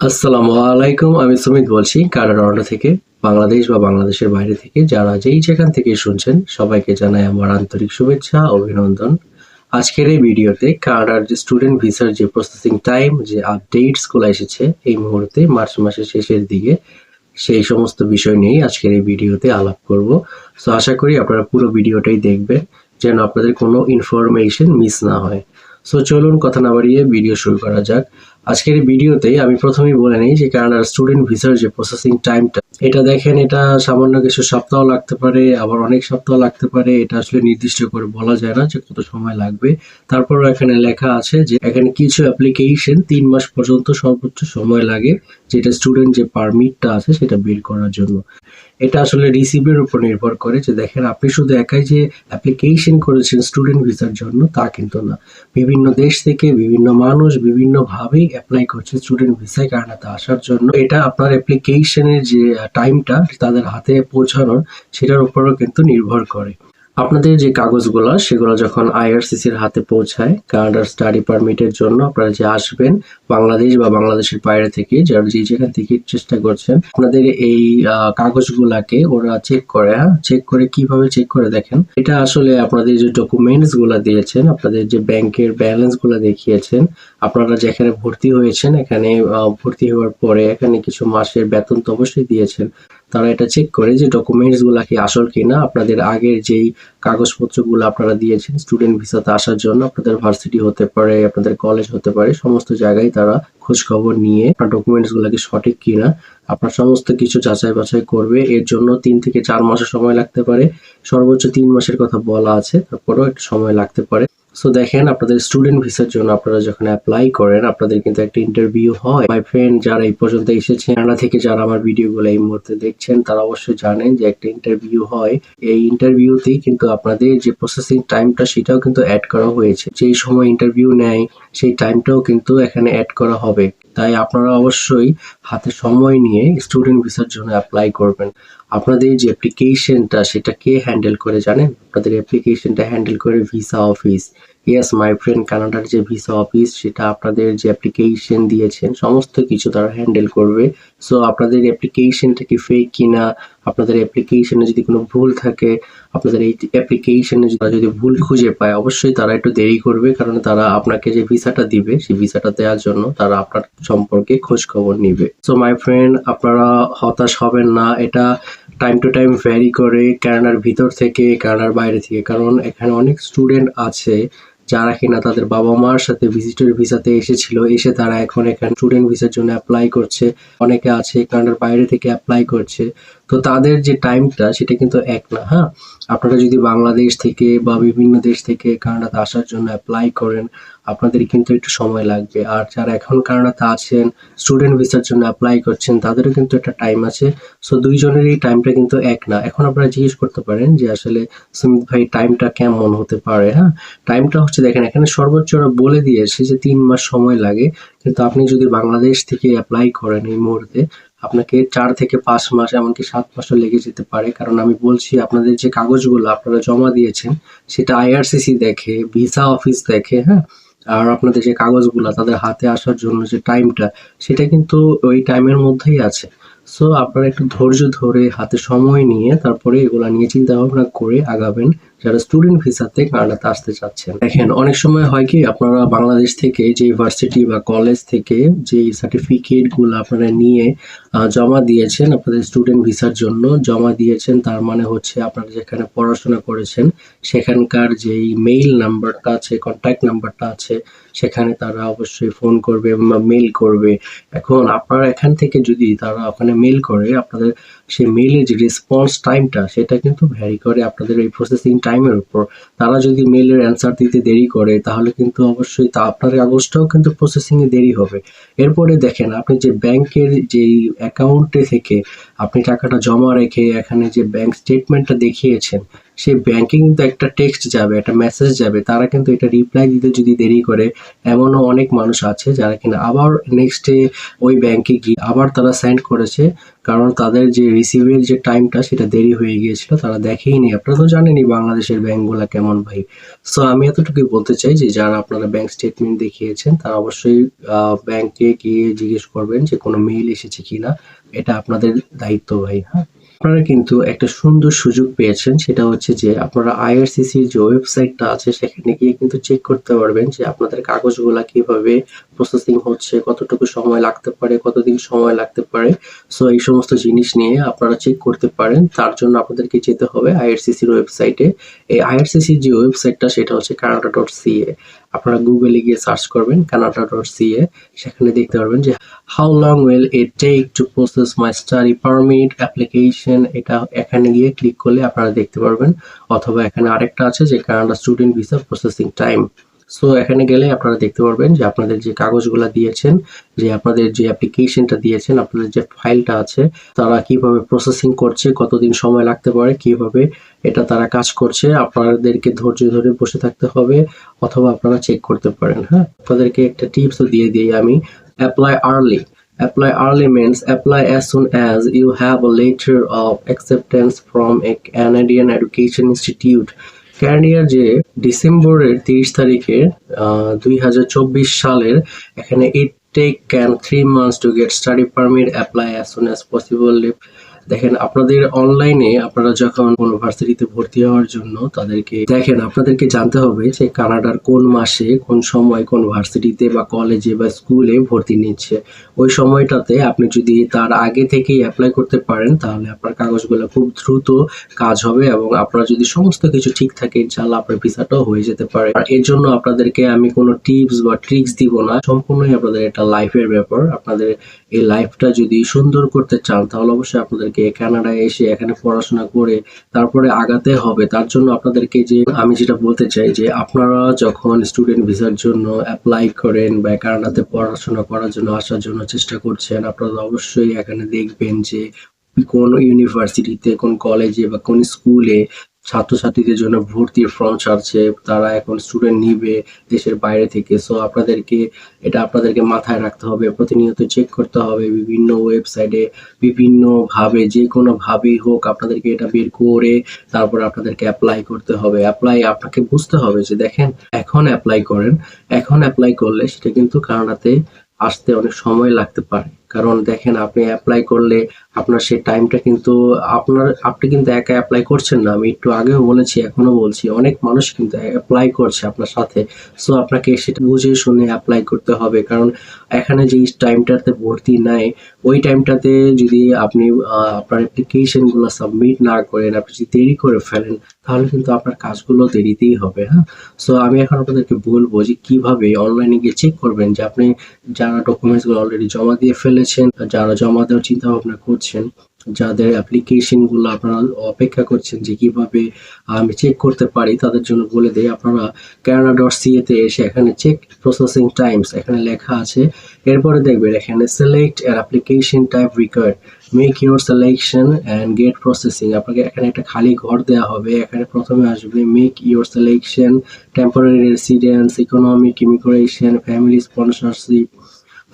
আসসালামু আলাইকুম, আমি সুমিত বলছি। কানাডা থেকে বাংলাদেশ বা বাংলাদেশের বাইরে থেকে যারা যেই যেখান থেকে শুনছেন, সবাইকে জানাই আমার আন্তরিক শুভেচ্ছা, অভিনন্দন। আজকের এই ভিডিওতে কানাডার যে স্টুডেন্ট ভিসার যে প্রসেসিং টাইম, যে আপডেটসগুলো এসেছে এই মুহূর্তে, মার্চ মাসের শেষের দিকে, সেই সমস্ত বিষয় নিয়েই আজকের এই ভিডিওতে আলাপ করব। সো আশা করি আপনারা পুরো ভিডিওটাই দেখবেন, যেন আপনাদের কোনো ইনফরমেশন মিস না হয়। সো চলুন কথা না বাড়িয়ে ভিডিও শুরু করা যাক। আজকের এই ভিডিওতে আমি প্রথমেই বলে নিই যে কানাডার স্টুডেন্ট ভিসার যে প্রসেসিং টাইমটা এটা দেখেন, এটা সামান্য কিছু সপ্তাহ লাগতে পারে, আবার অনেক সপ্তাহ লাগতে পারে, এটা আসলে নির্দিষ্ট করে বলা যায় না যে কত সময় লাগবে। তারপরও এখানে লেখা আছে যে এখানে কিছু অ্যাপ্লিকেশন তিন মাস পর্যন্ত সর্বোচ্চ সময় লাগে, যেটা স্টুডেন্ট যে পারমিটটা আছে সেটা বের করার জন্য। এটা আসলে রিসিভের উপর নির্ভর করে যে দেখেন, আপনি শুধু একাই যে অ্যাপ্লিকেশন করেছেন স্টুডেন্ট ভিসার জন্য, তা কিন্তু না। বিভিন্ন দেশ থেকে বিভিন্ন মানুষ বিভিন্নভাবেই অ্যাপ্লাই করছে স্টুডেন্ট ভিসায় কানাডাতে আসার জন্য। এটা আপনার অ্যাপ্লিকেশনের যে টাইমটা তাদের হাতে পৌঁছানোর, সেটার উপরও কিন্তু নির্ভর করে। আপনাদের যে কাগজগুলো, সেগুলো যখন আইআরসিসির হাতে পৌঁছায় কানাডার স্টাডি পারমিটের জন্য আপনারা যে আসবেন, বাংলাদেশ বা বাংলাদেশের বাইরে থেকে, যারা যে যেখান থেকে চেষ্টা করছেন, আপনাদের এই কাগজগুলাকে ওরা চেক করে চেক করে কীভাবে চেক করে দেখেন? এটা আসলে আপনাদের যে ডকুমেন্টসগুলা দিয়েছেন, আপনাদের যে ব্যাংকের ব্যালেন্সগুলা দেখিয়েছেন, আপনারা যেখানে ভর্তি হয়েছেন, এখানে ভর্তি হওয়ার পরে, এখানে কিছু মাসের বেতন তো অবশ্যই দিয়েছেন। তারা এটা চেক করে যে ডকুমেন্টসগুলা কি আসল কিনা। আপনাদের আগের যেই কাগজপত্রগুলো আপনারা দিয়েছেন স্টুডেন্ট ভিসাতে আসার জন্য আপনাদের ভার্সিটি হতে পারে, আপনাদের কলেজ হতে পারে, সমস্ত জায়গায় তারা খোঁজ খবর নিয়ে আপনার ডকুমেন্টসগুলা কি সঠিক কিনা, আপনার সমস্ত কিছু যাচাই বাছাই করবে। এর জন্য তিন থেকে চার মাসের সময় লাগতে পারে। সর্বোচ্চ তিন মাসের কথা বলা আছে, তারপরেও একটু সময় লাগতে পারে। সো দেখেন, আপনাদের স্টুডেন্ট ভিসার জন্য আপনারা যখন অ্যাপ্লাই করেন, আপনাদের কিন্তু একটা ইন্টারভিউ হয়। মাই ফ্রেন্ড যারা এই পর্যন্ত এসেছে কানাডা থেকে যারা আমার ভিডিওগুলো এই মুহূর্তে দেখছেন, তারা অবশ্যই জানেন যে একটা ইন্টারভিউ হয়। এই ইন্টারভিউতেই কিন্তু আপনাদের যে প্রসেসিং টাইমটা সেটাও কিন্তু অ্যাড করা হয়েছে। যেই সময় ইন্টারভিউ নেয়, সেই টাইমটাও কিন্তু এখানে অ্যাড করা হবে। তাই আপনারা অবশ্যই হাতে সময় নিয়ে স্টুডেন্ট ভিসার জন্য অ্যাপ্লাই করবেন। আপনাদের যে অ্যাপ্লিকেশনটা সেটা কে হ্যান্ডেল করে জানেন? আপনাদের অ্যাপ্লিকেশনটা হ্যান্ডেল করে visa office yes my friend কানাডার যে ভিসা অফিস সেটা আপনাদের যে অ্যাপ্লিকেশন দিয়েছেন, সমস্ত কিছু তারা হ্যান্ডেল করবে। সো আপনাদের অ্যাপ্লিকেশনটা কি ফেক কিনা, আপনাদের অ্যাপ্লিকেশনে যদি কোনো ভুল থাকে আপনাদের এই অ্যাপ্লিকেশনে যদি ভুল খুঁজে পায়, অবশ্যই তারা একটু দেরি করবে, কারণ তারা আপনাকে যে ভিসাটা দিবে, সেই ভিসাটা দেওয়ার জন্য তারা আপনার সম্পর্কে খোঁজ খবর নিবে। সো মাই ফ্রেন্ড আপনারা হতাশ হবেন না, এটা টাইম টু টাইম ভ্যারি করে কানাডার ভিতর থেকে কানাডার বাইরে থেকে, কারণ এখানে অনেক স্টুডেন্ট আছে যারা কিনা তাদের বাবা মার সাথে ভিজিটর ভিসাতে এসেছিল, এসে তারা এখন এখানে স্টুডেন্ট ভিসার জন্য অ্যাপ্লাই করছে। অনেকে আছে কানাডার বাইরে থেকে অ্যাপ্লাই করছে। তো তাদের যে টাইমটা সেটা কিন্তু এক না হ্যাঁ? আপনারা যদি বাংলাদেশ থেকে বা বিভিন্ন দেশ থেকে কানাডাতে আসার জন্য অ্যাপ্লাই করেন, আপনাদের কিন্তু একটু সময় লাগবে। আর যারা এখন কানাডাতে আছেন স্টুডেন্ট ভিসার জন্য অ্যাপ্লাই করছেন, তাদেরও কিন্তু একটা টাইম আছে। সো দুইজনেরই টাইমটা কিন্তু এক না। এখন আপনারা জিজ্ঞেস করতে পারেন যে আসলে, সুমিত ভাই টাইমটা কেমন হতে পারে হ্যাঁ? টাইমটা হচ্ছে দেখেন, এখানে সর্বোচ্চ ওরা বলে দিয়েছে যে তিন মাস সময় লাগে। কিন্তু আপনি যদি বাংলাদেশ থেকে অ্যাপ্লাই করেন এই মুহূর্তে আপনাকে চার থেকে পাঁচ মাস, এমনকি সাত মাসও লেগে যেতে পারে। কারণ আমি বলছি, আপনাদের যে কাগজগুলো আপনারা জমা দিয়েছেন, সেটা আইআরসিসি দেখে, ভিসা অফিস দেখে হ্যাঁ? আর আপনাদের যে কাগজগুলো, তাদের হাতে আসার জন্য যে টাইমটা, সেটা কিন্তু ওই টাইমের মধ্যেই আছে। সো আপনারা একটু ধৈর্য ধরে হাতে সময় নিয়ে, তারপরে এগুলা নিয়ে চিন্তা ভাবনা করে আগাবেন। যারা স্টুডেন্ট ভিসাতে কানাডাতে আসতে চাচ্ছেন। দেখেন, অনেক সময় হয় কি, আপনারা বাংলাদেশ থেকে যে ইউনিভার্সিটি বা কলেজ থেকে যে সার্টিফিকেটগুলো আপনারা নিয়ে জমা দিয়েছেন আপনাদের স্টুডেন্ট ভিসার জন্য, জমা দিয়েছেন, তার মানে হচ্ছে আপনারা যেখানে পড়াশোনা করেছেন, সেখানকার যেই মেইল নাম্বারটা আছে কন্ট্যাক্ট নাম্বারটা আছে, সেখানে তারা অবশ্যই ফোন করবে বা মেল করবে। এখন আপনারা এখান থেকে যদি তারা ওখানে মেল করে, আপনাদের সেই মেইলের যে রেসপন্স টাইমটা সেটা কিন্তু ভ্যারি করে আপনাদের এই প্রসেসিং টাইমের উপর। তারা যদি মেলের অ্যান্সার দিতে দেরি করে, তাহলে কিন্তু অবশ্যই তা আপনার কাগজটাও কিন্তু প্রসেসিংয়ে দেরি হবে। এরপরে দেখেন, আপনি যে ব্যাংকের যেই অ্যাকাউন্টে থেকে আপনি টাকাটা জমা রেখে এখানে যে ব্যাংক স্টেটমেন্টটা দেখিয়েছেন সেই ব্যাংকে কিন্তু একটা টেক্সট যাবে, একটা মেসেজ যাবে, তারা কিন্তু এটা রিপ্লাই দিতে যদি দেরি করে, এমনও অনেক মানুষ আছে যারা কিনা আবার নেক্সট ডে ওই ব্যাংকে গিয়ে আবার তারা সেন্ড করেছে, কারণ তাদের যে রিসিভের যে টাইমটা সেটা দেরি হয়ে গিয়েছিল, তারা দেখেইনি আপনারা তো জানেনই বাংলাদেশের ব্যাংকগুলো কেমন ভাই। সো আমি এতটুকুই বলতে চাই যে, যারা আপনারা ব্যাংক স্টেটমেন্ট দেখিয়েছেন, তারা অবশ্যই ব্যাংকে গিয়ে জিজ্ঞেস করবেন যে কোনো মেইল এসেছে কিনা, এটা আপনাদের দায়িত্ব ভাই হ্যাঁ? আপনারা কিন্তু একটা সুন্দর সুযোগ পেয়েছেন, সেটা হচ্ছে যে আপনারা আইআরসিসির যে ওয়েবসাইটটা আছে, সেখানে গিয়ে কিন্তু চেক করতে পারবেন যে আপনাদের কাগজগুলা কীভাবে প্রসেসিং হচ্ছে, কতটুকু সময় লাগতে পারে, কতদিন সময় লাগতে পারে। সো এই সমস্ত জিনিস নিয়ে আপনারা চেক করতে পারেন। তার জন্য আপনাদেরকে যেতে হবে আইআরসিসির ওয়েবসাইটে। এই আইআরসিসির যে ওয়েবসাইটটা, সেটা হচ্ছে কানাডা ডট সিএ আপনারা গুগলে গিয়ে সার্চ করবেন কানাডা ডট এ সেখানে দেখতে পারবেন যে how long will it take to process my study permit application এটা এখানে গিয়ে ক্লিক করলে আপনারা দেখতে পারবেন, অথবা এখানে আরেকটা আছে যে Canada student visa processing time so এখানে গেলে আপনারা দেখতে পারবেন যে আপনাদের যে কাগজগুলো দিয়েছেন, যে আপনাদের যে অ্যাপ্লিকেশনটা দিয়েছেন, আপনাদের যে ফাইলটা আছে, তারা কীভাবে প্রসেসিং করছে, কতদিন সময় লাগতে পারে, কীভাবে এটা তারা কাজ করছে, আপনাদেরকে ধৈর্য ধরে বসে থাকতে হবে অথবা আপনারা চেক করতে পারেন হ্যাঁ? আপনাদেরকে একটা টিপসও দিয়ে দিই আমি। Apply early Apply early means apply as soon as you have a letter of acceptance from a Canadian Education Institute. ক্যানাডিয়ার যে ডিসেম্বরের তিরিশ তারিখে দুই হাজার চব্বিশ সালের, এখানে it take can three months to get study permit apply as soon as possible দেখেন, আপনাদের অনলাইনে আপনারা যখন কোনো ভার্সিটিতে ভর্তি হওয়ার জন্য তাদেরকে দেখেন, আপনাদেরকে জানতে হবে যে কানাডার কোন মাসে, কোন সময় কোন ভার্সিটিতে বা কলেজে বা স্কুলে ভর্তি নিচ্ছে। ওই সময়টাতে আপনি যদি তার আগে থেকেই অ্যাপ্লাই করতে পারেন, তাহলে আপনার কাগজগুলো খুব দ্রুত কাজ হবে এবং আপনার যদি সমস্ত কিছু ঠিক থাকে ইনশাল্লাহ আপনার ভিসাটাও হয়ে যেতে পারে। আর এর জন্য আপনাদেরকে আমি কোনো টিপস বা ট্রিক্স দিব না, সম্পূর্ণই আপনাদের এটা লাইফের ব্যাপার। আপনাদের এই লাইফটা যদি সুন্দর করতে চান, তাহলে অবশ্যই আপনাদেরকে কানাডায় এসে এখানে পড়াশোনা করে তারপরে আগাতে হবে, তার জন্য আপনাদেরকে যে আমি যেটা বলতে চাই যে আপনারা যখন স্টুডেন্ট ভিসার জন্য অ্যাপ্লাই করেন বা কানাডাতে পড়াশোনা করার জন্য আসার জন্য চেষ্টা করছেন, আপনারা অবশ্যই এখানে দেখবেন যে কোন ইউনিভার্সিটিতে কোন কলেজে বা কোন স্কুলে ছাত্রছাত্রীদের জন্য ভর্তির ফর্ম ছাড়ছে, তারা এখন স্টুডেন্ট নিবে দেশের বাইরে থেকে। সো আপনাদেরকে, এটা আপনাদেরকে মাথায় রাখতে হবে, প্রতিনিয়ত চেক করতে হবে বিভিন্ন ওয়েবসাইটে বিভিন্ন ভাবে যে কোনো ভাবেই হোক আপনাদেরকে এটা বের করে তারপর আপনাদেরকে অ্যাপ্লাই করতে হবে। অ্যাপ্লাই আপনাকে বুঝতে হবে যে দেখেন, এখন অ্যাপ্লাই করেন, এখন অ্যাপ্লাই করলে সেটা কিন্তু কানাডাতে আসতে অনেক সময় লাগতে পারে। কারণ দেখেন, আপনি অ্যাপ্লাই করলে আপনার সেই টাইমটা কিন্তু আপনার, আপনি কিন্তু একা অ্যাপ্লাই করছেন না। আমি একটু আগেও বলেছি, এখনও বলছি, অনেক মানুষ কিন্তু অ্যাপ্লাই করছে আপনার সাথে। সো আপনাকে সেটা বুঝে শুনে অ্যাপ্লাই করতে হবে। কারণ এখানে যে টাইমটাতে ভর্তি নাই ওই টাইমটাতে যদি আপনি আপনার অ্যাপ্লিকেশনগুলো সাবমিট না করেন, আপনি যদি দেরি করে ফেলেন, তাহলে কিন্তু আপনার কাজগুলো দেরিতেই হবে হ্যাঁ? সো আমি এখন আপনাদেরকে বলব যে কীভাবে অনলাইনে গিয়ে চেক করবেন যে আপনি যারা ডকুমেন্টসগুলো অলরেডি জমা দিয়ে ফেলেছেন যারা জমা দেওয়ার চিন্তা ভাবনা করছেন, যাদের অ্যাপ্লিকেশনগুলো আপনারা অপেক্ষা করছেন যে কীভাবে আমি চেক করতে পারি, তাদের জন্য বলে দেই, আপনারা ক্যানাডা ডট সিএতে এসে এখানে চেক প্রসেসিং টাইমস এখানে লেখা আছে এরপরে দেখবেন এখানে select application type required make your selection and get processing আপনাকে এখানে একটা খালি ঘর দেওয়া হবে। এখানে প্রথমে আসবে make your selection temporary residence economic immigration family sponsorship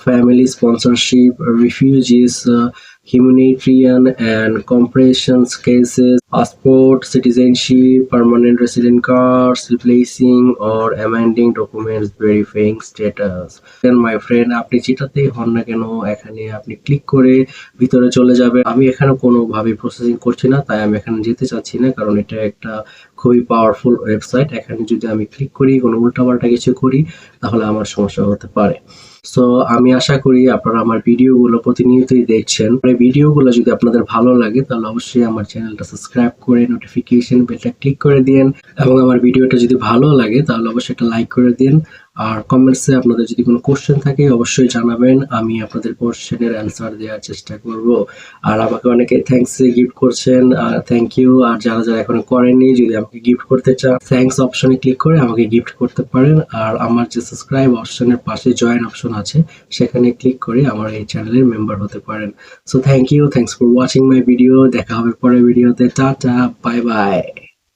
family sponsorship uh, humanitarian and compression cases, passport, citizenship, permanent resident cards, replacing or amending documents, verifying status. Then my friend আপনি যেটাতেই হন না কেন এখানে আপনি ক্লিক করে ভিতরে চলে যাবে আমি এখানে কোনোভাবে প্রসেসিং করছি না তাই আমি এখানে যেতে চাচ্ছি না কারণ এটা একটা খুবই পাওয়ারফুল ওয়েবসাইট এখানে যদি আমি ক্লিক করি কোনো উল্টাপাল্টা কিছু করি তাহলে আমার সমস্যা হতে পারে সো আমি আশা করি আপনারা আমার ভিডিওগুলো প্রতিনিয়তই দেখছেন। এই ভিডিওগুলো যদি আপনাদের ভালো লাগে, তাহলে অবশ্যই আমার চ্যানেলটা সাবস্ক্রাইব করে নোটিফিকেশন বেলটা ক্লিক করে দিন এবং আমার ভিডিওটা যদি ভালো লাগে, তাহলে অবশ্যই একটা লাইক করে দিন আর কমেন্টসে আপনাদের যদি কোনো কোশ্চেন থাকে, অবশ্যই জানাবেন। আমি আপনাদের কোশ্চেনের অ্যান্সার দেওয়ার চেষ্টা করব। আর আমাকে অনেকে থ্যাঙ্কস গিফট করছেন, আর থ্যাংক ইউ আর যারা যারা এখনও করেননি, যদি আমাকে গিফট করতে চান থ্যাঙ্কস অপশনে ক্লিক করে আমাকে গিফট করতে পারেন। আর আমার যে সাবস্ক্রাইব অপশনের পাশে জয়েন অপশন আছে, সেখানে ক্লিক করে আমার এই চ্যানেলের মেম্বার হতে পারেন। So thank you thanks for watching my video দেখা হবে পরের ভিডিওতে টাটা বাই বাই